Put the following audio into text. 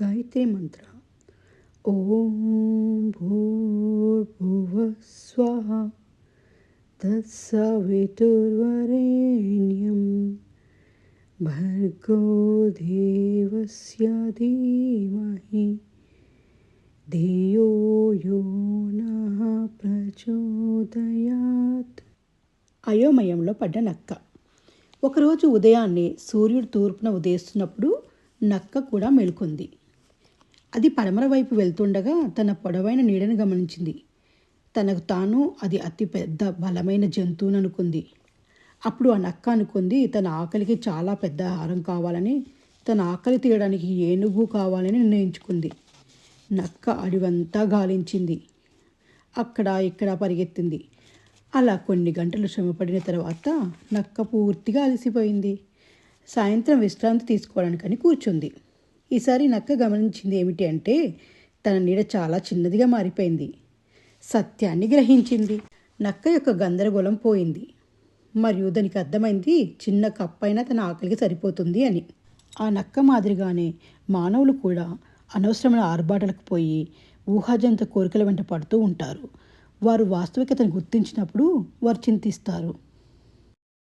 గాయత్రి మంత్ర. ఓం భూర్భువ స్వః తత్సవితుర్వరేణ్యం భర్గో దేవస్య ధీమహి. ధియో యో నః ప్రచోదయాత్. అయోమయంలో పడ్డ నక్క. ఒకరోజు ఉదయాన్నే సూర్యుడు తూర్పున ఉదయిస్తున్నప్పుడు నక్క కూడా మెలుకుంది. అది పడమర వైపు వెళ్తుండగా తన పొడవైన నీడను గమనించింది. తనకు తాను అది అతి పెద్ద బలమైన జంతువుననుకుంది అప్పుడు ఆ నక్క అనుకుంది తన ఆకలికి చాలా పెద్ద ఆహారం కావాలని తన ఆకలి తీయడానికి ఏనుగు కావాలని నిర్ణయించుకుంది. నక్క అడివంతా గాలించింది. అక్కడ ఇక్కడ పరిగెత్తింది. అలా కొన్ని గంటలు శ్రమపడిన తర్వాత నక్క పూర్తిగా అలసిపోయింది. సాయంత్రం విశ్రాంతి తీసుకోవడానికని కూర్చుంది. ఈసారి నక్క గమనించింది ఏమిటి అంటే తన నీడ చాలా చిన్నదిగా మారిపోయింది. సత్యాన్ని గ్రహించింది. నక్క యొక్క గందరగోళం పోయింది. మరియు దానికి అర్థమైంది చిన్న కప్పైనా తన ఆకలికి సరిపోతుంది అని. ఆ నక్క మాదిరిగానే మానవులు కూడా అనవసరమైన ఆర్భాటలకు పోయి ఊహాజంత కోరికల వెంట పడుతూ ఉంటారు. వారు వాస్తవికతను గుర్తించినప్పుడు వారు చింతిస్తారు.